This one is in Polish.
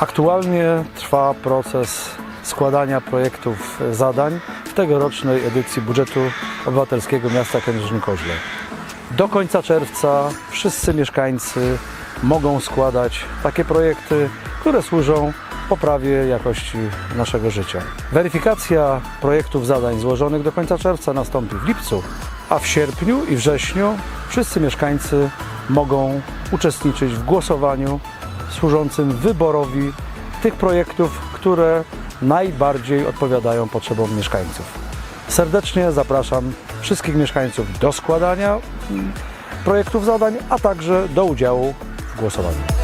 Aktualnie trwa proces składania projektów zadań w tegorocznej edycji budżetu obywatelskiego miasta Kędzierzyn-Koźle. Do końca czerwca wszyscy mieszkańcy mogą składać takie projekty, które służą poprawie jakości naszego życia. Weryfikacja projektów zadań złożonych do końca czerwca nastąpi w lipcu, a w sierpniu i wrześniu wszyscy mieszkańcy mogą uczestniczyć w głosowaniu służącym wyborowi tych projektów, które najbardziej odpowiadają potrzebom mieszkańców. Serdecznie zapraszam wszystkich mieszkańców do składania mm, projektów zadań, a także do udziału w głosowaniu.